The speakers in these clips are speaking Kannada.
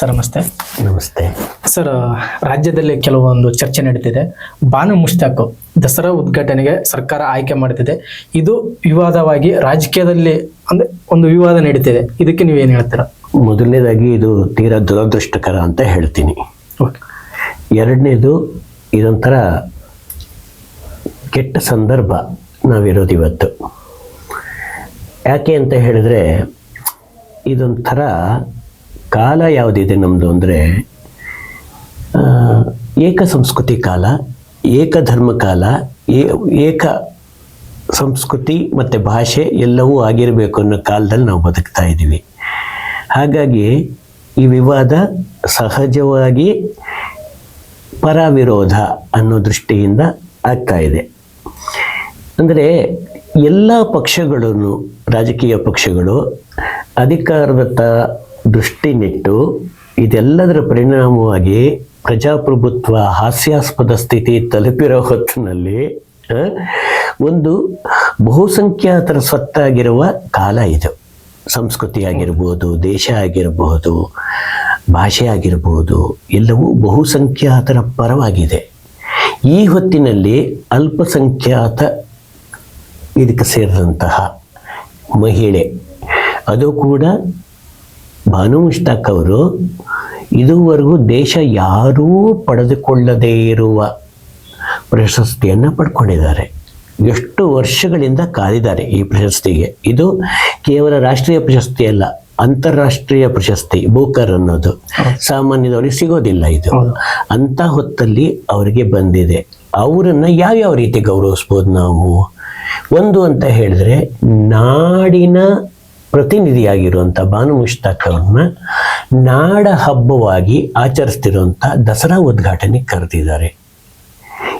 ಸರ್ ನಮಸ್ತೆ. ನಮಸ್ತೆ. ಸರ್ ರಾಜ್ಯದಲ್ಲಿ ಕೆಲವೊಂದು ಚರ್ಚೆ ನಡೀತಿದೆ. ಬಾನು ಮುಷ್ತಾಕ್ ದಸರಾ ಉದ್ಘಾಟನೆಗೆ ಸರ್ಕಾರ ಆಯ್ಕೆ ಮಾಡ್ತಿದೆ. ಇದು ವಿವಾದವಾಗಿ ರಾಜಕೀಯದಲ್ಲಿ ಅಂದ್ರೆ ಒಂದು ವಿವಾದ ನಡೀತಿದೆ. ಇದಕ್ಕೆ ನೀವೇನು ಹೇಳ್ತೀರಾ? ಮೊದಲನೇದಾಗಿ ಇದು ತೀರಾ ದುರದೃಷ್ಟಕರ ಅಂತ ಹೇಳ್ತೀನಿ. ಎರಡನೇದು ಇದೊಂಥರ ಕೆಟ್ಟ ಸಂದರ್ಭ ನಾವಿರೋದು ಇವತ್ತು. ಯಾಕೆ ಅಂತ ಹೇಳಿದ್ರೆ ಇದೊಂಥರ ಕಾಲ ಯಾವುದಿದೆ ನಮ್ಮದು ಅಂದರೆ ಏಕ ಸಂಸ್ಕೃತಿ ಕಾಲ, ಏಕ ಧರ್ಮ ಕಾಲ ಏಕ ಸಂಸ್ಕೃತಿ ಮತ್ತು ಭಾಷೆ ಎಲ್ಲವೂ ಆಗಿರಬೇಕು ಅನ್ನೋ ಕಾಲದಲ್ಲಿ ನಾವು ಬದುಕ್ತಾ ಇದ್ದೀವಿ. ಹಾಗಾಗಿ ಈ ವಿವಾದ ಸಹಜವಾಗಿ ಪರವಿರೋಧ ಅನ್ನೋ ದೃಷ್ಟಿಯಿಂದ ಆಗ್ತಾ ಇದೆ. ಅಂದರೆ ಎಲ್ಲ ಪಕ್ಷಗಳನ್ನು ರಾಜಕೀಯ ಪಕ್ಷಗಳು ಅಧಿಕಾರದತ್ತ ದೃಷ್ಟಿ ನೆಟ್ಟು ಇದೆಲ್ಲದರ ಪರಿಣಾಮವಾಗಿ ಪ್ರಜಾಪ್ರಭುತ್ವ ಹಾಸ್ಯಾಸ್ಪದ ಸ್ಥಿತಿ ತಲುಪಿರೋ ಹೊತ್ತಿನಲ್ಲಿ ಒಂದು ಬಹುಸಂಖ್ಯಾತರ ಸ್ವತ್ತಾಗಿರುವ ಕಾಲ ಇದು. ಸಂಸ್ಕೃತಿ ಆಗಿರ್ಬೋದು, ದೇಶ ಆಗಿರಬಹುದು ಭಾಷೆ ಆಗಿರ್ಬೋದು, ಎಲ್ಲವೂ ಬಹುಸಂಖ್ಯಾತರ ಪರವಾಗಿದೆ. ಈ ಹೊತ್ತಿನಲ್ಲಿ ಅಲ್ಪಸಂಖ್ಯಾತ ಇದಕ್ಕೆ ಸೇರಿದಂತಹ ಮಹಿಳೆ, ಅದು ಕೂಡ ಭಾನು ಮುಷ್ತಾಕ್ ಅವರು ಇದುವರೆಗೂ ದೇಶ ಯಾರೂ ಪಡೆದುಕೊಳ್ಳದೇ ಇರುವ ಪ್ರಶಸ್ತಿಯನ್ನು ಪಡ್ಕೊಂಡಿದ್ದಾರೆ. ಎಷ್ಟು ವರ್ಷಗಳಿಂದ ಕಾದಿದ್ದಾರೆ ಈ ಪ್ರಶಸ್ತಿಗೆ. ಇದು ಕೇವಲ ರಾಷ್ಟ್ರೀಯ ಪ್ರಶಸ್ತಿ ಅಲ್ಲ ಅಂತಾರಾಷ್ಟ್ರೀಯ ಪ್ರಶಸ್ತಿ ಬೂಕರ್ ಅನ್ನೋದು. ಸಾಮಾನ್ಯದವರಿಗೆ ಸಿಗೋದಿಲ್ಲ ಇದು. ಅಂತ ಹೊತ್ತಲ್ಲಿ ಅವರಿಗೆ ಬಂದಿದೆ. ಅವರನ್ನು ಯಾವ್ಯಾವ ರೀತಿ ಗೌರವಿಸ್ಬೋದು ನಾವು? ಒಂದು ಅಂತ ಹೇಳಿದ್ರೆ ನಾಡಿನ ಪ್ರತಿನಿಧಿಯಾಗಿರುವಂಥ ಬಾನು ಮುಷ್ತಾಕ್ ಅವ್ರನ್ನ ನಾಡ ಹಬ್ಬವಾಗಿ ಆಚರಿಸ್ತಿರುವಂಥ ದಸರಾ ಉದ್ಘಾಟನೆ ಕರೆದಿದ್ದಾರೆ.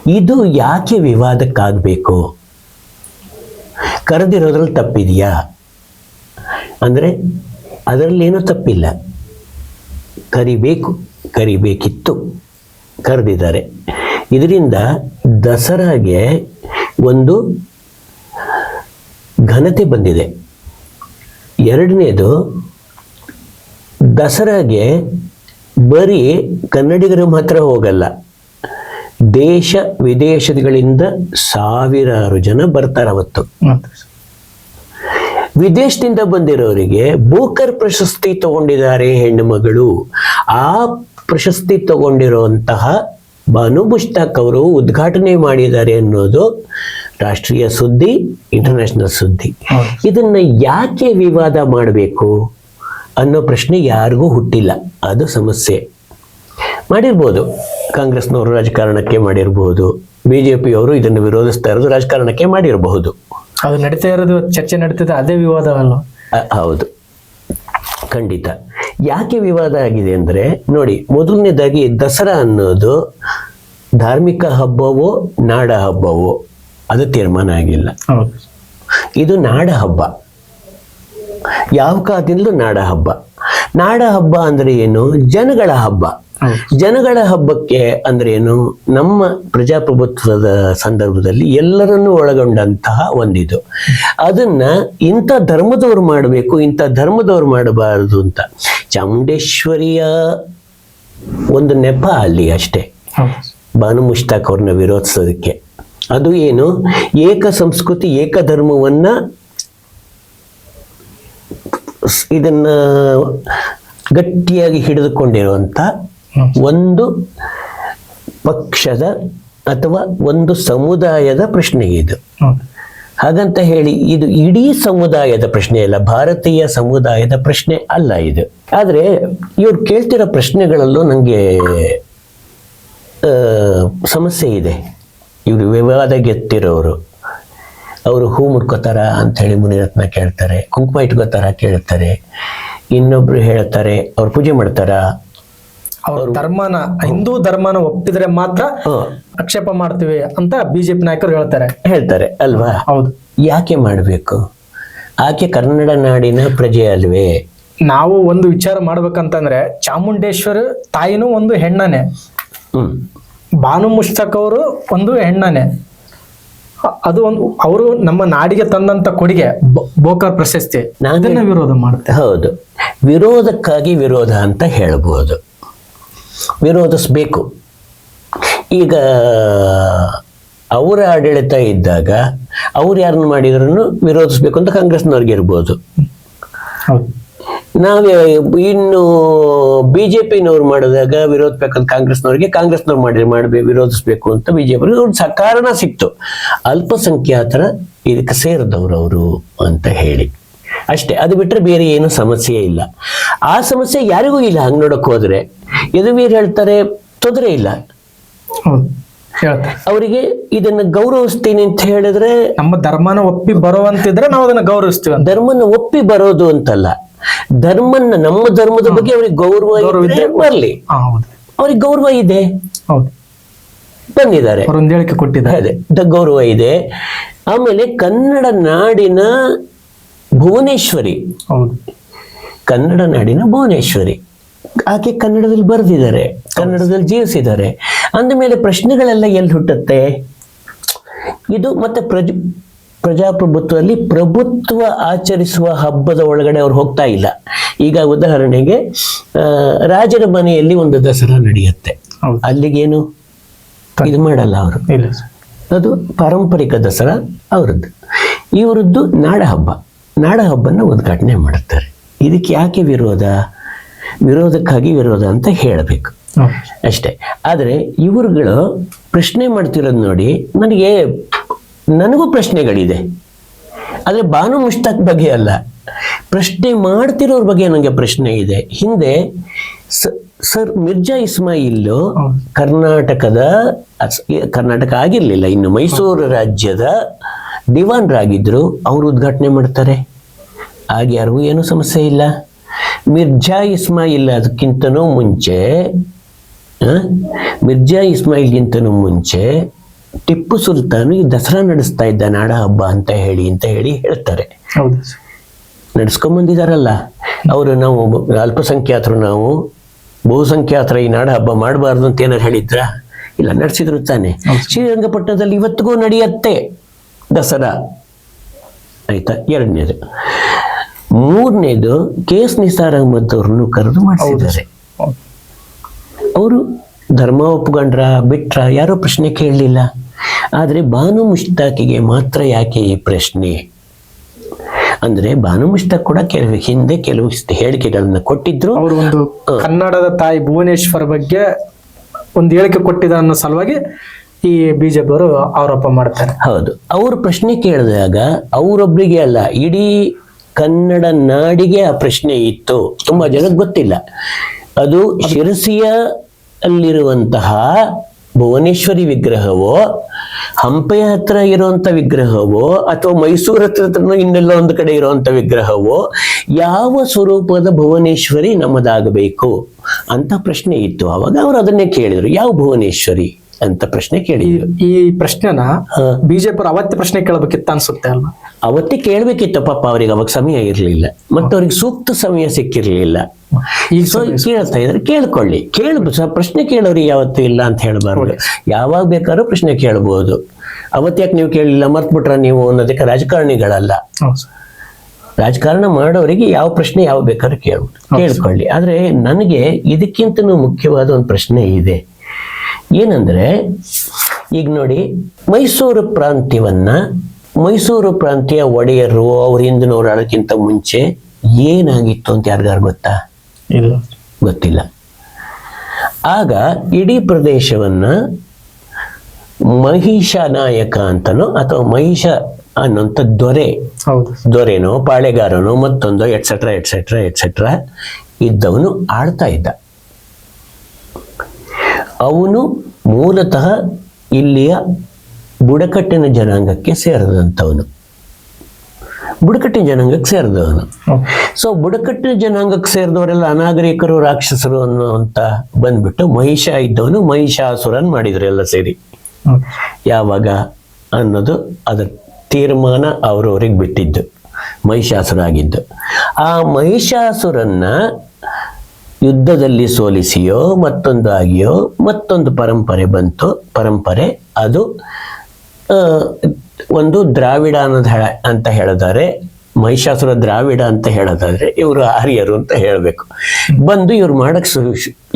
ಇದು ಯಾಕೆ ವಿವಾದಕ್ಕಾಗಬೇಕು? ಕರೆದಿರೋದ್ರಲ್ಲಿ ತಪ್ಪಿದೆಯಾ? ಅಂದರೆ ಅದರಲ್ಲೇನೂ ತಪ್ಪಿಲ್ಲ. ಕರಿಬೇಕು, ಕರಿಬೇಕಿತ್ತು ಕರೆದಿದ್ದಾರೆ. ಇದರಿಂದ ದಸರಾಗೆ ಒಂದು ಘನತೆ ಬಂದಿದೆ. ಎರಡನೇದು ದಸರಾಗೆ ಬರೀ ಕನ್ನಡಿಗರು ಮಾತ್ರ ಹೋಗಲ್ಲ, ದೇಶ ವಿದೇಶಗಳಿಂದ ಸಾವಿರಾರು ಜನ ಬರ್ತಾರೆ ಅವತ್ತು. ವಿದೇಶದಿಂದ ಬಂದಿರೋರಿಗೆ ಬೂಕರ್ ಪ್ರಶಸ್ತಿ ತಗೊಂಡಿದ್ದಾರೆ ಹೆಣ್ಣು ಮಗಳು. ಆ ಪ್ರಶಸ್ತಿ ತಗೊಂಡಿರುವಂತಹ ಬಾನು ಮುಷ್ತಾಕ್ ಅವರು ಉದ್ಘಾಟನೆ ಮಾಡಿದ್ದಾರೆ ಅನ್ನೋದು ರಾಷ್ಟ್ರೀಯ ಸುದ್ದಿ ಇಂಟರ್ನ್ಯಾಷನಲ್ ಸುದ್ದಿ. ಇದನ್ನ ಯಾಕೆ ವಿವಾದ ಮಾಡಬೇಕು ಅನ್ನೋ ಪ್ರಶ್ನೆ ಯಾರಿಗೂ ಹುಟ್ಟಿಲ್ಲ. ಅದು ಸಮಸ್ಯೆ. ಮಾಡಿರ್ಬೋದು. ಕಾಂಗ್ರೆಸ್ನವರು ರಾಜಕಾರಣಕ್ಕೆ ಮಾಡಿರಬಹುದು ಬಿ ಜೆ ಪಿಯವರು ಇದನ್ನು ವಿರೋಧಿಸ್ತಾ ಇರೋದು ರಾಜಕಾರಣಕ್ಕೆ ಮಾಡಿರಬಹುದು. ಅದು ನಡೀತಾ ಇರೋದು ಚರ್ಚೆ ನಡೀತದೆ ಅದೇ ವಿವಾದ ಅಲ್ಲ ಹೌದು. ಖಂಡಿತ. ಯಾಕೆ ವಿವಾದ ಆಗಿದೆ ಅಂದರೆ ನೋಡಿ ಮೊದಲನೇದಾಗಿ ದಸರಾ ಅನ್ನೋದು ಧಾರ್ಮಿಕ ಹಬ್ಬವೋ ನಾಡ ಹಬ್ಬವೋ ಅದು ತೀರ್ಮಾನ ಆಗಿಲ್ಲ. ಇದು ನಾಡ ಹಬ್ಬ. ಯಾವ ಕಾಲದಿಂದಲೂ ನಾಡ ಹಬ್ಬ. ನಾಡ ಹಬ್ಬ ಅಂದ್ರೆ ಏನು? ಜನಗಳ ಹಬ್ಬ. ಜನಗಳ ಹಬ್ಬಕ್ಕೆ ಅಂದ್ರೆ ಏನು? ನಮ್ಮ ಪ್ರಜಾಪ್ರಭುತ್ವದ ಸಂದರ್ಭದಲ್ಲಿ ಎಲ್ಲರನ್ನೂ ಒಳಗೊಂಡಂತಹ ಒಂದಿದು. ಅದನ್ನ ಇಂಥ ಧರ್ಮದವ್ರು ಮಾಡಬೇಕು ಇಂಥ ಧರ್ಮದವ್ರು ಮಾಡಬಾರದು ಅಂತ. ಚಾಮುಂಡೇಶ್ವರಿಯ ಒಂದು ನೆಪ ಅಲ್ಲಿ ಅಷ್ಟೇ. ಭಾನು ಬಾನು ಮುಷ್ತಾಕ್ ಅವ್ರನ್ನ ವಿರೋಧಿಸೋದಕ್ಕೆ. ಅದು ಏನು? ಏಕ ಸಂಸ್ಕೃತಿ ಏಕ ಧರ್ಮವನ್ನ ಇದನ್ನ ಗಟ್ಟಿಯಾಗಿ ಹಿಡಿದುಕೊಂಡಿರುವಂಥ ಒಂದು ಪಕ್ಷದ ಅಥವಾ ಒಂದು ಸಮುದಾಯದ ಪ್ರಶ್ನೆ ಇದು. ಹಾಗಂತ ಹೇಳಿ ಇದು ಇಡೀ ಸಮುದಾಯದ ಪ್ರಶ್ನೆ ಅಲ್ಲ ಭಾರತೀಯ ಸಮುದಾಯದ ಪ್ರಶ್ನೆ ಅಲ್ಲ ಇದು. ಆದರೆ ಇವ್ರು ಕೇಳ್ತಿರೋ ಪ್ರಶ್ನೆಗಳಲ್ಲೂ ನನಗೆ ಸಮಸ್ಯೆ ಇದೆ. ಇವರು ವಿವಾದ ಗೆತ್ತಿರೋರು ಅವರು ಹೂ ಮುಡ್ಕೋತಾರ ಅಂತ ಹೇಳಿ ಮುನಿರತ್ನ ಕೇಳ್ತಾರೆ. ಕುಂಕುಮ ಇಟ್ಕೋತಾರ ಕೇಳ್ತಾರೆ. ಇನ್ನೊಬ್ರು ಹೇಳ್ತಾರೆ ಅವ್ರು ಪೂಜೆ ಮಾಡ್ತಾರ? ಅವ್ರ ಧರ್ಮನ ಹಿಂದೂ ಧರ್ಮನ ಒಪ್ಪಿದ್ರೆ ಮಾತ್ರ ಆಕ್ಷೇಪ ಮಾಡ್ತೀವಿ ಅಂತ ಬಿಜೆಪಿ ನಾಯಕರು ಹೇಳ್ತಾರೆ. ಹೇಳ್ತಾರೆ ಅಲ್ವಾ? ಹೌದು. ಯಾಕೆ ಮಾಡಬೇಕು? ಆಕೆ ಕನ್ನಡ ನಾಡಿನ ಪ್ರಜೆ ಅಲ್ವೇ? ನಾವು ಒಂದು ವಿಚಾರ ಮಾಡ್ಬೇಕಂತಂದ್ರೆ ಚಾಮುಂಡೇಶ್ವರ ತಾಯಿನೂ ಒಂದು ಹೆಣ್ಣನೆ. ಭಾನು ಮುಷ್ತಕ್ ಅವರು ಒಂದು ಹೆಣ್ಣನೆ. ಅದು ಒಂದು ಅವರು ನಮ್ಮ ನಾಡಿಗೆ ತಂದಂತ ಕೊಡುಗೆ ಬೋಕರ್ ಪ್ರಶಸ್ತಿ. ನಾನು- ಅದನ್ನ ವಿರೋಧ ಮಾಡುತ್ತೆ. ಹೌದು. ವಿರೋಧಕ್ಕಾಗಿ ವಿರೋಧ ಅಂತ ಹೇಳ್ಬೋದು. ವಿರೋಧಿಸ್ಬೇಕು ಈಗ ಅವರ ಆಡಳಿತ ಇದ್ದಾಗ ಅವ್ರು ಯಾರನ್ನು ಮಾಡಿದ್ರು ವಿರೋಧಿಸ್ಬೇಕು ಅಂತ ಕಾಂಗ್ರೆಸ್ನವ್ರಿಗೆ ಇರ್ಬೋದು. ಹೌದು. ನಾವೇ ಇನ್ನು ಬಿ ಜೆ ಪಿನವ್ರು ಮಾಡಿದಾಗ ವಿರೋಧಿಸ್ಬೇಕಂತ ಕಾಂಗ್ರೆಸ್ನವ್ರಿಗೆ ಕಾಂಗ್ರೆಸ್ನವ್ರು ಮಾಡಿ ಮಾಡಬೇಕು ವಿರೋಧಿಸ್ಬೇಕು ಅಂತ ಬಿ ಜೆ ಪಿ ಸಕಾರಣ ಸಿಕ್ತು. ಅಲ್ಪಸಂಖ್ಯಾತರ ಇದಕ್ಕೆ ಸೇರಿದವರು ಅವರು ಅಂತ ಹೇಳಿ. ಅಷ್ಟೇ ಅದು ಬಿಟ್ಟರೆ ಬೇರೆ ಏನು ಸಮಸ್ಯೆ ಇಲ್ಲ. ಆ ಸಮಸ್ಯೆ ಯಾರಿಗೂ ಇಲ್ಲ. ಹಂಗೆ ನೋಡಕ್ ಹೋದ್ರೆ ಯದುವೀರ್ ಹೇಳ್ತಾರೆ ತೊಂದರೆ ಇಲ್ಲ. ಅವರಿಗೆ ಇದನ್ನ ಗೌರವಿಸ್ತೀನಿ ಅಂತ ಹೇಳಿದ್ರೆ ನಮ್ಮ ಧರ್ಮನ ಒಪ್ಪಿ ಬರುವಂತಿದ್ರೆ ನಾವು ಅದನ್ನ ಗೌರವಿಸ್ತೀವಿ ಧರ್ಮನ ಒಪ್ಪಿ ಬರೋದು ಅಂತಲ್ಲ. ಧರ್ಮನ ನಮ್ಮ ಧರ್ಮದ ಬಗ್ಗೆ ಅವ್ರಿಗೆ ಗೌರವ ಬರ್ಲಿ. ಅವ್ರಿಗೆ ಗೌರವ ಇದೆ. ಬಂದಿದ್ದಾರೆ. ಹೇಳಿಕೆ ಕೊಟ್ಟಿದ್ದಾರೆ. ಅದೇ ಗೌರವ ಇದೆ. ಆಮೇಲೆ ಕನ್ನಡ ನಾಡಿನ ಭುವನೇಶ್ವರಿ. ಕನ್ನಡ ನಾಡಿನ ಭುವನೇಶ್ವರಿ. ಆಕೆ ಕನ್ನಡದಲ್ಲಿ ಬರೆದಿದ್ದಾರೆ. ಕನ್ನಡದಲ್ಲಿ ಜೀವಿಸಿದ್ದಾರೆ. ಅಂದಮೇಲೆ ಪ್ರಶ್ನೆಗಳೆಲ್ಲ ಎಲ್ಲಿ ಹುಟ್ಟುತ್ತೆ? ಇದು ಮತ್ತೆ ಪ್ರಜ ಪ್ರಜಾಪ್ರಭುತ್ವದಲ್ಲಿ ಪ್ರಭುತ್ವ ಆಚರಿಸುವ ಹಬ್ಬದ ಒಳಗಡೆ ಅವ್ರು ಹೋಗ್ತಾ ಇಲ್ಲ. ಈಗ ಉದಾಹರಣೆಗೆ ರಾಜರ ಮನೆಯಲ್ಲಿ ಒಂದು ದಸರಾ ನಡೆಯುತ್ತೆ. ಅಲ್ಲಿಗೇನು? ಇದು ಮಾಡಲ್ಲ ಅವರು. ಅದು ಪಾರಂಪರಿಕ ದಸರಾ ಅವರದ್ದು. ಇವರದ್ದು ನಾಡ ಹಬ್ಬ. ನಾಡ ಹಬ್ಬನ ಉದ್ಘಾಟನೆ ಮಾಡುತ್ತಾರೆ. ಇದಕ್ಕೆ ಯಾಕೆ ವಿರೋಧ? ವಿರೋಧಕ್ಕಾಗಿ ವಿರೋಧ ಅಂತ ಹೇಳಬೇಕು. ಅಷ್ಟೇ. ಆದರೆ ಇವರುಗಳು ಪ್ರಶ್ನೆ ಮಾಡ್ತಿರೋದು ನೋಡಿ ನನಗೆ ನನಗೂ ಪ್ರಶ್ನೆಗಳಿದೆ. ಆದರೆ ಬಾನು ಮುಷ್ತಾಕ್ ಬಗ್ಗೆ ಅಲ್ಲ. ಪ್ರಶ್ನೆ ಮಾಡ್ತಿರೋರ ಬಗ್ಗೆ ನನಗೆ ಪ್ರಶ್ನೆ ಇದೆ. ಹಿಂದೆ ಸರ್ ಮಿರ್ಜಾ ಇಸ್ಮಾಯಿಲ್ ಕರ್ನಾಟಕದ ಕರ್ನಾಟಕ ಆಗಿರಲಿಲ್ಲ. ಇನ್ನು ಮೈಸೂರು ರಾಜ್ಯದ ದಿವಾನ್ರಾಗಿದ್ರು. ಅವರು ಉದ್ಘಾಟನೆ ಮಾಡ್ತಾರೆ. ಆಗ ಯಾರಿಗೂ ಏನೂ ಸಮಸ್ಯೆ ಇಲ್ಲ. ಮಿರ್ಜಾ ಇಸ್ಮಾಯಿಲ್ ಅದಕ್ಕಿಂತನೂ ಮುಂಚೆ ಮಿರ್ಜಾ ಇಸ್ಮಾಯಿಲ್ಗಿಂತನೂ ಮುಂಚೆ ಟಿಪ್ಪು ಸುಲ್ತಾನು ಈ ದಸರಾ ನಡೆಸ್ತಾ ಇದ್ದ ನಾಡ ಹಬ್ಬ ಅಂತ ಹೇಳಿ ಅಂತ ಹೇಳಿ ಹೇಳ್ತಾರೆ. ಹೌದು ಬಂದಿದಾರಲ್ಲ. ಅವರು ನಾವು ಅಲ್ಪಸಂಖ್ಯಾತರು ನಾವು ಬಹುಸಂಖ್ಯಾತರ ಈ ನಾಡ ಹಬ್ಬ ಮಾಡಬಾರ್ದು ಅಂತ ಏನಾರು ಹೇಳಿದ್ರ? ಇಲ್ಲ ನಡೆಸಿದ್ರು ತಾನೆ. ಶ್ರೀರಂಗಪಟ್ಟಣದಲ್ಲಿ ಇವತ್ತಿಗೂ ನಡೆಯತ್ತೆ ದಸರಾ. ಆಯ್ತಾ? ಎರಡನೇದು. ಮೂರನೇದು ಕೆ ಎಸ್ ನಿಸಾರ್ ಅಹಮದ್ ಅವ್ರನ್ನು ಕರೆದು ಮಾಡಿಸಿದ್ದಾರೆ. ಅವರು ಧರ್ಮ ಒಪ್ಕೊಂಡ್ರ ಬಿಟ್ರ ಯಾರೋ ಪ್ರಶ್ನೆ ಕೇಳಲಿಲ್ಲ. ಆದರೆ ಬಾನು ಮುಷ್ತಾಕಿಗೆ ಮಾತ್ರ ಯಾಕೆ ಈ ಪ್ರಶ್ನೆ? ಅಂದ್ರೆ ಬಾನು ಮುಷ್ತಾಕ್ ಕೂಡ ಕೆಲವು ಹಿಂದೆ ಕೆಲವು ಹೇಳಿಕೆಗಳನ್ನ ಕೊಟ್ಟಿದ್ರು. ಅವರು ಒಂದು ಕನ್ನಡದ ತಾಯಿ ಭುವನೇಶ್ವರ ಬಗ್ಗೆ ಒಂದು ಹೇಳಿಕೆ ಕೊಟ್ಟಿದ ಅನ್ನೋ ಸಲುವಾಗಿ ಈ ಬಿಜೆಪಿ ಅವರು ಆರೋಪ ಮಾಡ್ತಾರೆ. ಹೌದು. ಅವರು ಪ್ರಶ್ನೆ ಕೇಳಿದಾಗ ಅವರೊಬ್ಬರಿಗೆ ಅಲ್ಲ ಇಡೀ ಕನ್ನಡ ನಾಡಿಗೆ ಆ ಪ್ರಶ್ನೆ ಇತ್ತು. ತುಂಬಾ ಜನಕ್ಕೆ ಗೊತ್ತಿಲ್ಲ. ಅದು ಶಿರಸಿಯ ಅಲ್ಲಿರುವಂತಹ ಭುವನೇಶ್ವರಿ ವಿಗ್ರಹವೋ ಹಂಪೆಯ ಹತ್ರ ಇರುವಂತ ವಿಗ್ರಹವೋ, ಅಥವಾ ಮೈಸೂರು ಹತ್ರ ಇನ್ನೆಲ್ಲ ಒಂದು ಕಡೆ ಇರುವಂತ ವಿಗ್ರಹವೋ, ಯಾವ ಸ್ವರೂಪದ ಭುವನೇಶ್ವರಿ ನಮ್ಮದಾಗಬೇಕು? ಅಂತ ಪ್ರಶ್ನೆ ಇತ್ತು. ಅವಾಗ ಅವರು ಅದನ್ನೇ ಕೇಳಿದ್ರು. ಯಾವ ಭುವನೇಶ್ವರಿ? ಅಂತ ಪ್ರಶ್ನೆ ಕೇಳಿ ಈ ಪ್ರಶ್ನೆನ. ಬಿಜೆಪಿ ಅವತ್ತೇ ಪ್ರಶ್ನೆ ಕೇಳಬೇಕಿತ್ತು ಅನ್ಸುತ್ತೆ ಅಲ್ವಾ? ಅವತ್ತೇ ಕೇಳಬೇಕಿತ್ತು ಪಾಪ ಅವ್ರಿಗೆ ಅವಾಗ ಸಮಯ ಇರಲಿಲ್ಲ. ಮತ್ತೆ ಅವ್ರಿಗೆ ಸೂಕ್ತ ಸಮಯ ಸಿಕ್ಕಿರ್ಲಿಲ್ಲ. ಈಗ ಸೊ ಕೇಳ್ತಾ ಇದ್ರೆ ಕೇಳ್ಕೊಳ್ಳಿ. ಕೇಳ ಪ್ರಶ್ನೆ ಕೇಳೋರಿಗೆ ಯಾವತ್ತೂ ಇಲ್ಲ ಅಂತ ಹೇಳಬಾರ್ದು. ಯಾವಾಗ ಬೇಕಾದ್ರೂ ಪ್ರಶ್ನೆ ಕೇಳ್ಬೋದು. ಅವತ್ತ್ಯಾಕೆ ನೀವು ಕೇಳಲಿಲ್ಲ ಮರ್ತ್ಬಿಟ್ರ ನೀವು ಅನ್ನೋದಕ್ಕೆ ರಾಜಕಾರಣಿಗಳಲ್ಲ. ರಾಜಕಾರಣ ಮಾಡೋರಿಗೆ ಯಾವ ಪ್ರಶ್ನೆ ಯಾವ ಬೇಕಾದ್ರೂ ಕೇಳ್ಬೋದು. ಕೇಳ್ಕೊಳ್ಳಿ. ಆದ್ರೆ ನನಗೆ ಇದಕ್ಕಿಂತನೂ ಮುಖ್ಯವಾದ ಒಂದು ಪ್ರಶ್ನೆ ಇದೆ. ಏನಂದ್ರೆ ಈಗ ನೋಡಿ ಮೈಸೂರು ಪ್ರಾಂತ್ಯವನ್ನ ಮೈಸೂರು ಪ್ರಾಂತ್ಯ ಒಡೆಯರು ಅವ್ರ ಹಿಂದಿನವ್ರು ಆಳಕ್ಕಿಂತ ಮುಂಚೆ ಏನಾಗಿತ್ತು ಅಂತ ಯಾರಿಗಾರು ಗೊತ್ತಾ? ಇಲ್ಲ. ಗೊತ್ತಿಲ್ಲ. ಆಗ ಇಡೀ ಪ್ರದೇಶವನ್ನ ಮಹಿಷ ನಾಯಕ ಅಂತನೋ ಅಥವಾ ಮಹಿಷ ಅನ್ನೋಂಥ ದೊರೆ ದೊರೆನೋ ಪಾಳೆಗಾರನೋ ಮತ್ತೊಂದು ಎಟ್ಸೆಟ್ರಾ ಎಟ್ಸೆಟ್ರಾ ಎಟ್ಸೆಟ್ರಾ ಇದ್ದವನು ಆಳ್ತಾ ಇದ್ದ. ಅವನು ಮೂಲತಃ ಇಲ್ಲಿಯ ಬುಡಕಟ್ಟಿನ ಜನಾಂಗಕ್ಕೆ ಸೇರಿದಂಥವನು. ಬುಡಕಟ್ಟಿನ ಜನಾಂಗಕ್ಕೆ ಸೇರಿದವನು. ಸೊ ಬುಡಕಟ್ಟಿನ ಜನಾಂಗಕ್ಕೆ ಸೇರಿದವರೆಲ್ಲ ಅನಾಗರಿಕರು, ರಾಕ್ಷಸರು ಅನ್ನುವಂತ ಬಂದ್ಬಿಟ್ಟು ಮಹಿಷ ಇದ್ದವನು ಮಹಿಷಾಸುರನ್ ಮಾಡಿದ್ರು ಎಲ್ಲ ಸೇರಿ. ಯಾವಾಗ ಅನ್ನೋದು ಅದರ ತೀರ್ಮಾನ ಅವರವರಿಗೆ ಬಿಟ್ಟಿದ್ದು. ಮಹಿಷಾಸುರ ಆಗಿದ್ದು ಆ ಮಹಿಷಾಸುರನ್ನ ಯುದ್ಧದಲ್ಲಿ ಸೋಲಿಸಿಯೋ ಮತ್ತೊಂದು ಆಗಿಯೋ ಮತ್ತೊಂದು ಪರಂಪರೆ ಬಂತು, ಪರಂಪರೆ ಅದು ಒಂದು ದ್ರಾವಿಡ ಅನ್ನೋದು ಅಂತ ಹೇಳಿದರೆ, ಮಹಿಷಾಸುರ ದ್ರಾವಿಡ ಅಂತ ಹೇಳೋದಾದ್ರೆ ಇವರು ಆರ್ಯರು ಅಂತ ಹೇಳಬೇಕು. ಬಂದು ಇವ್ರು ಮಾಡಕ್ ಶುರು,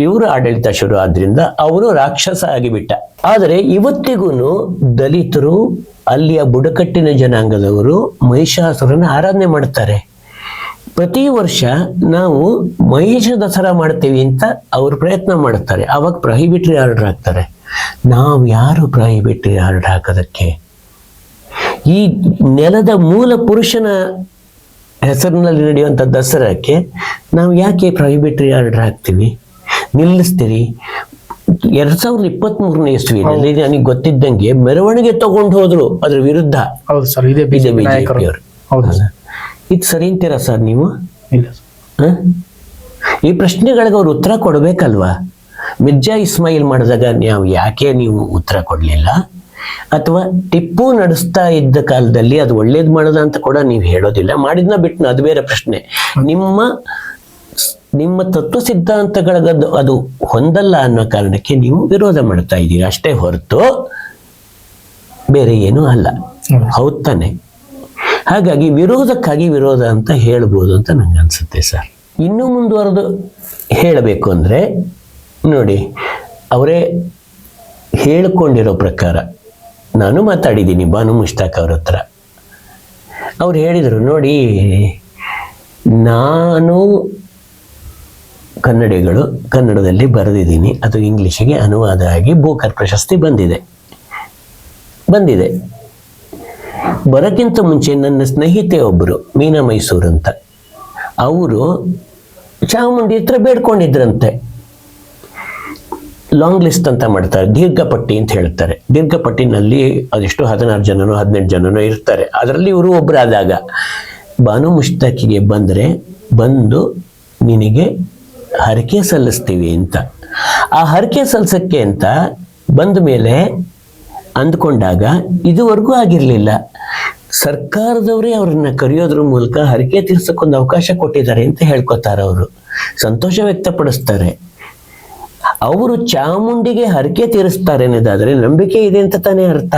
ಇವರು ಆಡಳಿತ ಶುರು ಆದ್ರಿಂದ ಅವರು ರಾಕ್ಷಸ ಆಗಿಬಿಟ್ಟ. ಆದರೆ ಇವತ್ತಿಗೂ ದಲಿತರು, ಅಲ್ಲಿಯ ಬುಡಕಟ್ಟಿನ ಜನಾಂಗದವರು ಮಹಿಷಾಸುರನ ಆರಾಧನೆ ಮಾಡ್ತಾರೆ. ಪ್ರತಿ ವರ್ಷ ನಾವು ಮಹಿಷ ದಸರಾ ಮಾಡ್ತೀವಿ ಅಂತ ಅವರು ಪ್ರಯತ್ನ ಮಾಡ್ತಾರೆ. ಅವಾಗ ಪ್ರಹಿಬಿಟ್ರಿ ಆರ್ಡರ್ ಹಾಕ್ತಾರೆ. ನಾವು ಯಾರು ಪ್ರಹಿಬಿಟ್ರಿ ಆರ್ಡರ್ ಹಾಕೋದಕ್ಕೆ? ಈ ನೆಲದ ಮೂಲ ಪುರುಷನ ಹೆಸರಿನಲ್ಲಿ ನಡೆಯುವಂಥ ದಸರಾಕ್ಕೆ ನಾವು ಯಾಕೆ ಪ್ರಹಿಬಿಟ್ರಿ ಆರ್ಡರ್ ಹಾಕ್ತೀವಿ? ನಿಲ್ಲಿಸ್ತೀರಿ? ಎರಡ್ ಸಾವಿರದ ಇಪ್ಪತ್ತ್ ಮೂರನೇ ಇಸ್ವಿನಲ್ಲಿ ನನಗೆ ಗೊತ್ತಿದ್ದಂಗೆ ಮೆರವಣಿಗೆ ತಗೊಂಡು ಹೋದ್ರು ಅದ್ರ ವಿರುದ್ಧ. ಹೌದು ಸರ್ ಇದೇ ಬಿಜೆಪಿ ನಾಯಕರು. ಹೌದು. ಇದು ಸರಿ ಅಂತೀರಾ ಸರ್ ನೀವು? ಇಲ್ಲ. ಈ ಪ್ರಶ್ನೆಗಳಿಗೆ ಅವ್ರು ಉತ್ತರ ಕೊಡಬೇಕಲ್ವಾ? ಮಿರ್ಜಾ ಇಸ್ಮಾಯಿಲ್ ಮಾಡಿದಾಗ ನಾವು ಯಾಕೆ ನೀವು ಉತ್ತರ ಕೊಡಲಿಲ್ಲ? ಅಥವಾ ಟಿಪ್ಪು ನಡೆಸ್ತಾ ಇದ್ದ ಕಾಲದಲ್ಲಿ ಅದು ಒಳ್ಳೇದು ಮಾಡೋದ ಅಂತ ಕೂಡ ನೀವು ಹೇಳೋದಿಲ್ಲ. ಮಾಡಿದ್ನ ಬಿಟ್ಟು ಅದು ಬೇರೆ ಪ್ರಶ್ನೆ. ನಿಮ್ಮ ನಿಮ್ಮ ತತ್ವ ಸಿದ್ಧಾಂತಗಳಿಗದು ಅದು ಹೊಂದಲ್ಲ ಅನ್ನೋ ಕಾರಣಕ್ಕೆ ನೀವು ವಿರೋಧ ಮಾಡ್ತಾ ಇದ್ದೀರಿ. ಅಷ್ಟೇ ಹೊರತು ಬೇರೆ ಏನೂ ಅಲ್ಲ. ಹೌದ್ ತಾನೆ. ಹಾಗಾಗಿ ವಿರೋಧಕ್ಕಾಗಿ ವಿರೋಧ ಅಂತ ಹೇಳ್ಬೋದು ಅಂತ ನಂಗೆ ಅನಿಸುತ್ತೆ ಸರ್. ಇನ್ನೂ ಮುಂದುವರೆದು ಹೇಳಬೇಕು ಅಂದರೆ, ನೋಡಿ, ಅವರೇ ಹೇಳಿಕೊಂಡಿರೋ ಪ್ರಕಾರ ನಾನು ಮಾತಾಡಿದ್ದೀನಿ ಬಾನು ಮುಷ್ತಾಕ್ ಅವ್ರ ಹತ್ರ. ಅವ್ರು ಹೇಳಿದರು, ನೋಡಿ, ನಾನು ಕನ್ನಡಿಗಳು ಕನ್ನಡದಲ್ಲಿ ಬರೆದಿದ್ದೀನಿ, ಅದು ಇಂಗ್ಲೀಷಿಗೆ ಅನುವಾದ ಆಗಿ ಬೂಕರ್ ಪ್ರಶಸ್ತಿ ಬಂದಿದೆ. ಬಂದಿದೆ. ಬರೋಕ್ಕಿಂತ ಮುಂಚೆ ನನ್ನ ಸ್ನೇಹಿತೆ ಒಬ್ಬರು ಮೀನಾ ಮೈಸೂರು ಅಂತ. ಅವರು ಚಾಮುಂಡಿ ಹತ್ರ ಬೇಡ್ಕೊಂಡಿದ್ರಂತೆ. ಲಾಂಗ್ ಲಿಸ್ಟ್ ಅಂತ ಮಾಡ್ತಾರೆ, ದೀರ್ಘಪಟ್ಟಿ ಅಂತ ಹೇಳ್ತಾರೆ. ದೀರ್ಘಪಟ್ಟಿನಲ್ಲಿ ಅದೆಷ್ಟು ಹದಿನಾರು ಜನನೋ, ಹದಿನೆಂಟು ಜನನೋ ಇರ್ತಾರೆ. ಅದರಲ್ಲಿ ಇವರು ಒಬ್ಬರಾದಾಗ ಬಾನು ಮುಷ್ತಾಕಿಗೆ ಬಂದರೆ, ಬಂದು ನಿನಗೆ ಹರಕೆ ಸಲ್ಲಿಸ್ತೀವಿ ಅಂತ. ಆ ಹರಕೆ ಸಲ್ಲಿಸಕ್ಕೆ ಅಂತ ಬಂದ ಮೇಲೆ ಅಂದ್ಕೊಂಡಾಗ, ಇದುವರೆಗೂ ಆಗಿರಲಿಲ್ಲ. ಸರ್ಕಾರದವರೇ ಅವ್ರನ್ನ ಕರೆಯೋದ್ರ ಮೂಲಕ ಹರಕೆ ತೀರ್ಸಕ್ಕೊಂದು ಅವಕಾಶ ಕೊಟ್ಟಿದ್ದಾರೆ ಅಂತ ಹೇಳ್ಕೊತಾರೆ ಅವರು. ಸಂತೋಷ ವ್ಯಕ್ತಪಡಿಸ್ತಾರೆ. ಅವರು ಚಾಮುಂಡಿಗೆ ಹರಕೆ ತೀರಿಸ್ತಾರೆ ಅನ್ನೋದಾದ್ರೆ ನಂಬಿಕೆ ಇದೆ ಅಂತ ತಾನೇ ಅರ್ಥ?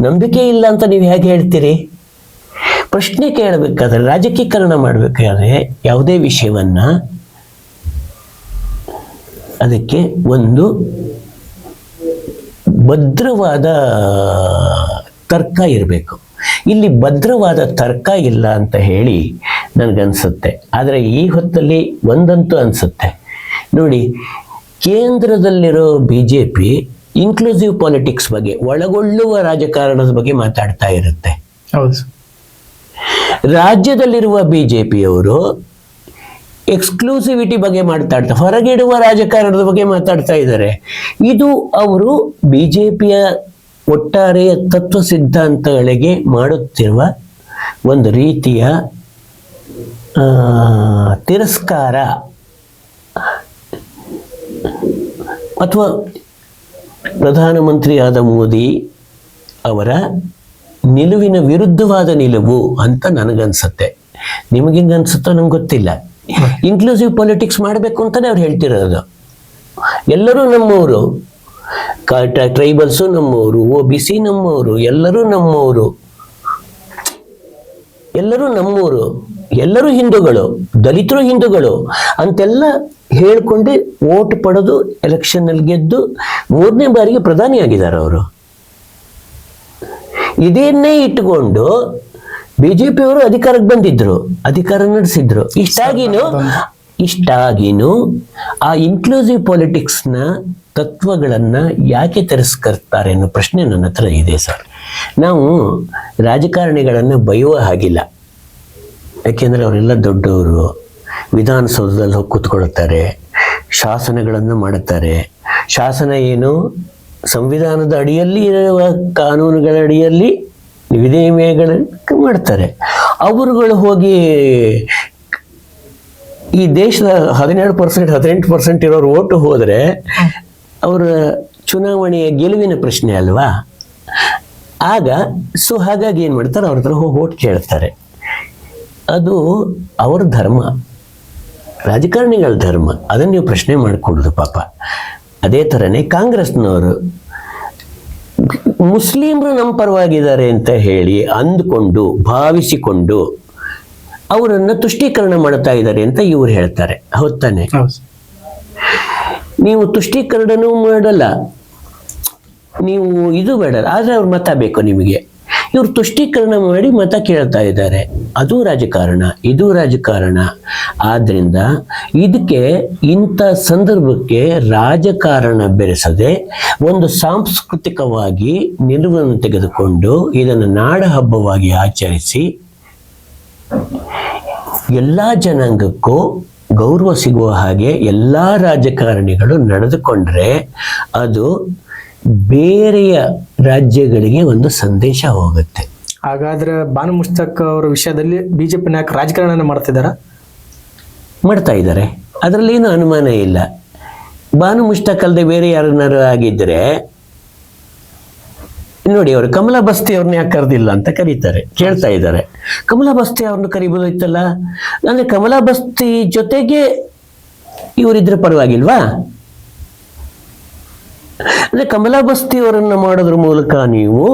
ನಂಬಿಕೆ ಇಲ್ಲ ಅಂತ ನೀವು ಹೇಗೆ ಹೇಳ್ತೀರಿ? ಪ್ರಶ್ನೆ ಕೇಳಬೇಕಾದ್ರೆ ರಾಜಕೀಕರಣ ಮಾಡಬೇಕಾದ್ರೆ ಯಾವುದೇ ವಿಷಯವನ್ನ ಅದಕ್ಕೆ ಒಂದು ಭದ್ರವಾದ ತರ್ಕ ಇರಬೇಕು. ಇಲ್ಲಿ ಭದ್ರವಾದ ತರ್ಕ ಇಲ್ಲ ಅಂತ ಹೇಳಿ ನನಗನ್ಸುತ್ತೆ. ಆದರೆ ಈ ಹೊತ್ತಲ್ಲಿ ಒಂದಂತೂ ಅನಿಸುತ್ತೆ. ನೋಡಿ ಕೇಂದ್ರದಲ್ಲಿರೋ B J P inclusive politics ಬಗ್ಗೆ ಒಳಗೊಳ್ಳುವ ರಾಜಕಾರಣದ ಬಗ್ಗೆ ಮಾತಾಡ್ತಾ ಇರುತ್ತೆ. ರಾಜ್ಯದಲ್ಲಿರುವ ಬಿ ಜೆ ಪಿಯವರು ಎಕ್ಸ್ಕ್ಲೂಸಿವಿಟಿ ಬಗ್ಗೆ ಮಾತಾಡ್ತಾ ಹೊರಗಿಡುವ ರಾಜಕಾರಣದ ಬಗ್ಗೆ ಮಾತಾಡ್ತಾ ಇದ್ದಾರೆ. ಇದು ಅವರು ಬಿ ಜೆ ಪಿಯ ಒಟ್ಟಾರೆ ತತ್ವ ಸಿದ್ಧಾಂತಗಳಿಗೆ ಮಾಡುತ್ತಿರುವ ಒಂದು ರೀತಿಯ ತಿರಸ್ಕಾರ ಅಥವಾ ಪ್ರಧಾನಮಂತ್ರಿಯಾದ ಮೋದಿ ಅವರ ನಿಲುವಿನ ವಿರುದ್ಧವಾದ ನಿಲುವು ಅಂತ ನನಗನ್ಸುತ್ತೆ. ನಿಮಗೆ ಹೆಂಗೆ ಅನ್ಸುತ್ತೋ ನಂಗೆ ಗೊತ್ತಿಲ್ಲ. ಇನ್ಕ್ಲೂಸಿವ್ ಪೊಲಿಟಿಕ್ಸ್ ಮಾಡಬೇಕು ಅಂತಾನೆ ಅವ್ರು ಹೇಳ್ತಿರೋದು. ಎಲ್ಲರೂ ನಮ್ಮವರು ಟ್ರೈಬಲ್ಸು ನಮ್ಮವರು ಒ ಬಿ ಸಿ ನಮ್ಮವರು ಎಲ್ಲರೂ ನಮ್ಮವರು ಎಲ್ಲರೂ ನಮ್ಮೂರು. ಎಲ್ಲರೂ ಹಿಂದೂಗಳು, ದಲಿತರು ಹಿಂದೂಗಳು. ಅಂತೆಲ್ಲ ಹೇಳ್ಕೊಂಡು ಓಟ್ ಪಡೆದು ಎಲೆಕ್ಷನ್ನಲ್ಲಿ ಗೆದ್ದು ಮೂರನೇ ಬಾರಿಗೆ ಪ್ರಧಾನಿಯಾಗಿದ್ದಾರೆ ಅವರು. ಇದನ್ನೇ ಇಟ್ಟುಕೊಂಡು ಬಿಜೆಪಿಯವರು ಅಧಿಕಾರಕ್ಕೆ ಬಂದಿದ್ರು, ಅಧಿಕಾರ ನಡೆಸಿದ್ರು. ಇಷ್ಟಾಗಿನೂ ಇಷ್ಟಾಗಿನೂ ಆ ಇನ್ಕ್ಲೂಸಿವ್ ಪಾಲಿಟಿಕ್ಸ್ನ ತತ್ವಗಳನ್ನ ಯಾಕೆ ತಿರಸ್ಕರ್ತಾರೆ ಅನ್ನೋ ಪ್ರಶ್ನೆ ನನ್ನ ಹತ್ರ ಇದೆ ಸರ್. ನಾವು ರಾಜಕಾರಣಿಗಳನ್ನು ಬೈಯುವ ಹಾಗಿಲ್ಲ. ಯಾಕೆಂದ್ರೆ ಅವರೆಲ್ಲ ದೊಡ್ಡವರು, ವಿಧಾನಸೌಧದಲ್ಲಿ ಹೋಗಿ ಕೂತ್ಕೊಳ್ತಾರೆ, ಶಾಸನಗಳನ್ನು ಮಾಡುತ್ತಾರೆ. ಶಾಸನ ಏನು? ಸಂವಿಧಾನದ ಅಡಿಯಲ್ಲಿ ಇರುವ ಕಾನೂನುಗಳ ಅಡಿಯಲ್ಲಿ ವಿಧಿನಿಯಮಗಳ ಮಾಡ್ತಾರೆ. ಅವರುಗಳು ಹೋಗಿ ಈ ದೇಶದ ಹದಿನೇಳು ಪರ್ಸೆಂಟ್, ಹದಿನೆಂಟು ಪರ್ಸೆಂಟ್ ಇರೋರು ಓಟು ಹೋದರೆ ಅವರ ಚುನಾವಣೆಯ ಗೆಲುವಿನ ಪ್ರಶ್ನೆ ಅಲ್ವಾ? ಆಗ, ಸೊ ಹಾಗಾಗಿ ಏನು ಮಾಡ್ತಾರೆ? ಅವ್ರ ಹತ್ರ ಹೋಗಿ ಓಟ್ ಕೇಳ್ತಾರೆ. ಅದು ಅವ್ರ ಧರ್ಮ. ರಾಜಕಾರಣಿಗಳ ಧರ್ಮ. ಅದನ್ನು ನೀವು ಪ್ರಶ್ನೆ ಮಾಡಿಕೊಡೋದು ಪಾಪ. ಅದೇ ಥರನೇ ಕಾಂಗ್ರೆಸ್ನವರು ಮುಸ್ಲಿಮರು ನಮ್ಮ ಪರವಾಗಿದ್ದಾರೆ ಅಂತ ಹೇಳಿ ಅಂದುಕೊಂಡು, ಭಾವಿಸಿಕೊಂಡು ಅವರನ್ನು ತುಷ್ಟೀಕರಣ ಮಾಡ್ತಾ ಇದ್ದಾರೆ ಅಂತ ಇವ್ರು ಹೇಳ್ತಾರೆ. ಹೊತ್ತಾನೆ ನೀವು ತುಷ್ಟೀಕರಣನೂ ಮಾಡಲ್ಲ. ನೀವು ಇದು ಬೇಡ ಆದರೆ ಅವ್ರ ಮತ ಬೇಕು ನಿಮಗೆ. ಇವ್ರು ತುಷ್ಟೀಕರಣ ಮಾಡಿ ಮತ ಕೇಳ್ತಾ ಇದ್ದಾರೆ. ಅದು ರಾಜಕಾರಣ ಇದು ರಾಜಕಾರಣ. ಆದ್ರಿಂದ ಇದಕ್ಕೆ ಇಂಥ ಸಂದರ್ಭಕ್ಕೆ ರಾಜಕಾರಣ ಬೆರೆಸದೆ ಒಂದು ಸಾಂಸ್ಕೃತಿಕವಾಗಿ ನಿಲುವನ್ನು ತೆಗೆದುಕೊಂಡು ಇದನ್ನು ನಾಡ ಹಬ್ಬವಾಗಿ ಆಚರಿಸಿ ಎಲ್ಲ ಜನಾಂಗಕ್ಕೂ ಗೌರವ ಸಿಗುವ ಹಾಗೆ ಎಲ್ಲ ರಾಜಕಾರಣಿಗಳು ನಡೆದುಕೊಂಡ್ರೆ ಅದು ಬೇರೆಯ ರಾಜ್ಯಗಳಿಗೆ ಒಂದು ಸಂದೇಶ ಹೋಗುತ್ತೆ. ಹಾಗಾದ್ರೆ ಬಾನು ಮುಸ್ತಕ್ ಅವರ ವಿಷಯದಲ್ಲಿ ಬಿಜೆಪಿ ನಾಯಕ ರಾಜಕಾರಣ ಮಾಡ್ತಿದ್ದಾರ? ಮಾಡ್ತಾ ಇದ್ದಾರೆ. ಅದರಲ್ಲಿ ಏನು ಅನುಮಾನ ಇಲ್ಲ. ಬಾನು ಮುಷ್ತಾಕ್ ಅಲ್ಲದೆ ಬೇರೆ ಯಾರನ್ನಾರು ಆಗಿದ್ರೆ ನೋಡಿ ಅವರು ಕಮಲ ಬಸ್ತಿ ಅವ್ರನ್ನ ಯಾಕೆ ಕರೆದಿಲ್ಲ ಅಂತ ಕರೀತಾರೆ, ಕೇಳ್ತಾ ಇದ್ದಾರೆ. ಕಮಲ ಬಸ್ತಿ ಅವ್ರನ್ನ ಕರಿಬೋದಿತ್ತಲ್ಲ ಅಂದ್ರೆ ಕಮಲ ಬಸ್ತಿ ಜೊತೆಗೆ ಇವರಿದ್ರೆ ಪರವಾಗಿಲ್ವಾ? ಅಂದ್ರೆ ಕಮಲ ಬಸ್ತಿ ಅವರನ್ನ ಮಾಡೋದ್ರ ಮೂಲಕ ನೀವು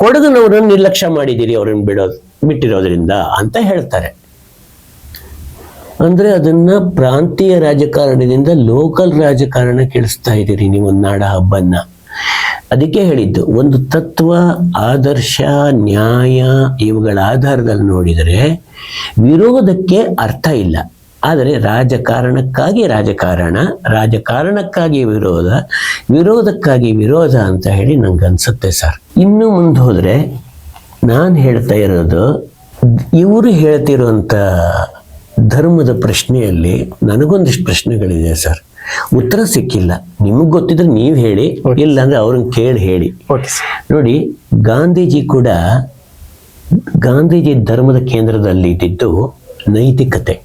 ಕೊಡಗನವರನ್ನು ನಿರ್ಲಕ್ಷ್ಯ ಮಾಡಿದ್ದೀರಿ ಅವ್ರನ್ನ ಬಿಡೋದು, ಬಿಟ್ಟಿರೋದ್ರಿಂದ ಅಂತ ಹೇಳ್ತಾರೆ. ಅಂದ್ರೆ ಅದನ್ನ ಪ್ರಾಂತೀಯ ರಾಜಕಾರಣದಿಂದ ಲೋಕಲ್ ರಾಜಕಾರಣ ಕೇಳಿಸ್ತಾ ಇದ್ದೀರಿ ನೀವು ನಾಡ ಹಬ್ಬನ್ನ. ಅದಕ್ಕೆ ಹೇಳಿದ್ದು, ಒಂದು ತತ್ವ, ಆದರ್ಶ, ನ್ಯಾಯ ಇವುಗಳ ಆಧಾರದಲ್ಲಿ ನೋಡಿದರೆ ವಿರೋಧಕ್ಕೆ ಅರ್ಥ ಇಲ್ಲ. ಆದರೆ ರಾಜಕಾರಣಕ್ಕಾಗಿ ರಾಜಕಾರಣ, ರಾಜಕಾರಣಕ್ಕಾಗಿ ವಿರೋಧ, ವಿರೋಧಕ್ಕಾಗಿ ವಿರೋಧ ಅಂತ ಹೇಳಿ ನಂಗೆ ಅನ್ಸುತ್ತೆ ಸರ್. ಇನ್ನು ಮುಂದೆ ಹೋದರೆ ನಾನು ಹೇಳ್ತಾ ಇರೋದು, ಇವರು ಹೇಳ್ತಿರುವಂಥ ಧರ್ಮದ ಪ್ರಶ್ನೆಯಲ್ಲಿ ನನಗೊಂದಿಷ್ಟು ಪ್ರಶ್ನೆಗಳಿದೆ ಸರ್. ಉತ್ತರ ಸಿಕ್ಕಿಲ್ಲ. ನಿಮಗೆ ಗೊತ್ತಿದ್ರೆ ನೀವು ಹೇಳಿ ಇಲ್ಲ ಅಂದ್ರೆ ಅವ್ರನ್ನ ಕೇಳಿ ಹೇಳಿ. ನೋಡಿ ಗಾಂಧೀಜಿ ಕೂಡ ಗಾಂಧೀಜಿ ಧರ್ಮದ ಕೇಂದ್ರದಲ್ಲಿ ಇದ್ದಿದ್ದು ನೈತಿಕತೆ.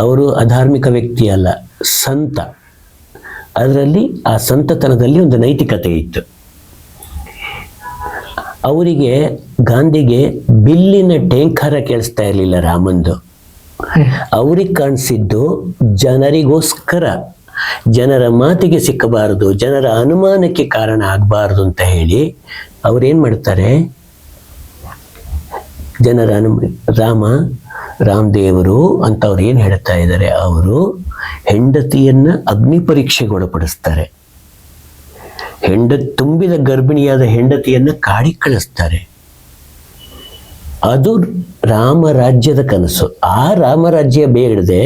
ಅವರು ಅಧಾರ್ಮಿಕ ವ್ಯಕ್ತಿ ಅಲ್ಲ ಸಂತ. ಅದರಲ್ಲಿ ಆ ಸಂತತನದಲ್ಲಿ ಒಂದು ನೈತಿಕತೆ ಇತ್ತು. ಅವರಿಗೆ ಗಾಂಧಿಗೆ ಬಿಲ್ಲಿನ ಟೇಂಕರ ಕೇಳಿಸ್ತಾ ಇರಲಿಲ್ಲ ರಾಮಂದು. ಅವ್ರಿಗೆ ಕಾಣಿಸಿದ್ದು ಜನರಿಗೋಸ್ಕರ. ಜನರ ಮಾತಿಗೆ ಸಿಕ್ಕಬಾರದು, ಜನರ ಅನುಮಾನಕ್ಕೆ ಕಾರಣ ಆಗಬಾರದು ಅಂತ ಹೇಳಿ ಅವ್ರೇನ್ ಮಾಡ್ತಾರೆ? ಜನರ ಅನು ರಾಮ, ರಾಮದೇವರು ಅಂತ ಅವ್ರು ಏನು ಹೇಳ್ತಾ ಇದ್ದಾರೆ ಅವರು ಹೆಂಡತಿಯನ್ನ ಅಗ್ನಿ ಪರೀಕ್ಷೆಗೆ ಒಳಪಡಿಸ್ತಾರೆ. ಹೆಂಡ ತುಂಬಿದ ಗರ್ಭಿಣಿಯಾದ ಹೆಂಡತಿಯನ್ನ ಕಾಡಿ ಕಳಿಸ್ತಾರೆ. ಅದು ರಾಮರಾಜ್ಯದ ಕನಸು. ಆ ರಾಮರಾಜ್ಯ ಬೇಡದೆ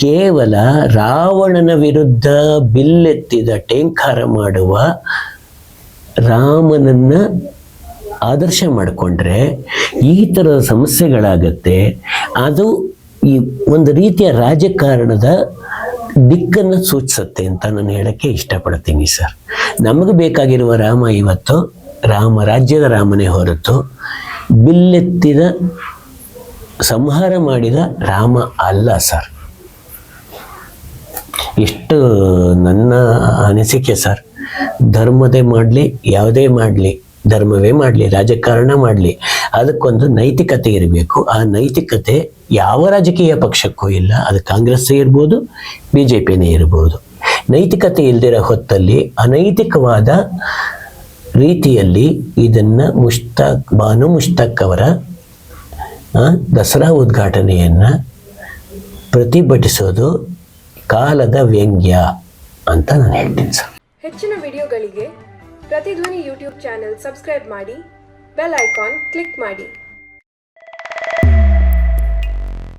ಕೇವಲ ರಾವಣನ ವಿರುದ್ಧ ಬಿಲ್ಲೆತ್ತಿದ ಟೇಂಕಾರ ಮಾಡುವ ರಾಮನನ್ನ ಆದರ್ಶ ಮಾಡಿಕೊಂಡ್ರೆ ಈ ಥರದ ಸಮಸ್ಯೆಗಳಾಗತ್ತೆ. ಅದು ಈ ಒಂದು ರೀತಿಯ ರಾಜಕಾರಣದ ದಿಕ್ಕನ್ನು ಸೂಚಿಸುತ್ತೆ ಅಂತ ನಾನು ಹೇಳಕ್ಕೆ ಇಷ್ಟಪಡ್ತೀನಿ ಸರ್. ನಮಗೆ ಬೇಕಾಗಿರುವ ರಾಮ ಇವತ್ತು ರಾಮ, ರಾಜ್ಯದ ರಾಮನೇ ಹೊರತು ಬಿಲ್ಲೆತ್ತಿದ ಸಂಹಾರ ಮಾಡಿದ ರಾಮ ಅಲ್ಲ ಸರ್. ಎಷ್ಟು ನನ್ನ ಅನಿಸಿಕೆ ಸರ್. ಧರ್ಮದೇ ಮಾಡಲಿ, ಯಾವುದೇ ಮಾಡಲಿ, ಧರ್ಮವೇ ಮಾಡಲಿ, ರಾಜಕಾರಣ ಮಾಡಲಿ, ಅದಕ್ಕೊಂದು ನೈತಿಕತೆ ಇರಬೇಕು. ಆ ನೈತಿಕತೆ ಯಾವ ರಾಜಕೀಯ ಪಕ್ಷಕ್ಕೂ ಇಲ್ಲ, ಅದು ಕಾಂಗ್ರೆಸ್ ಇರ್ಬೋದು ಬಿ ಜೆ ಪಿನೇ ಇರ್ಬೋದು. ನೈತಿಕತೆ ಇಲ್ದಿರೋ ಹೊತ್ತಲ್ಲಿ ಅನೈತಿಕವಾದ ರೀತಿಯಲ್ಲಿ ಇದನ್ನು ಮುಷ್ತಾಕ್ ಬಾನು ಮುಷ್ತಾಕ್ ಅವರ ದಸರಾ ಉದ್ಘಾಟನೆಯನ್ನು ಪ್ರತಿಭಟಿಸೋದು ಕಾಲದ ವ್ಯಂಗ್ಯ ಅಂತ ನಾನು ಹೇಳ್ತೀನಿ ಸರ್. ಹೆಚ್ಚಿನ ವಿಡಿಯೋಗಳಿಗೆ ಪ್ರತಿಧ್ವನಿ ಯೂಟ್ಯೂಬ್ ಚಾನೆಲ್ ಸಬ್ಸ್ಕ್ರೈಬ್ ಮಾಡಿ, ಬೆಲ್ ಐಕಾನ್ ಕ್ಲಿಕ್ ಮಾಡಿ.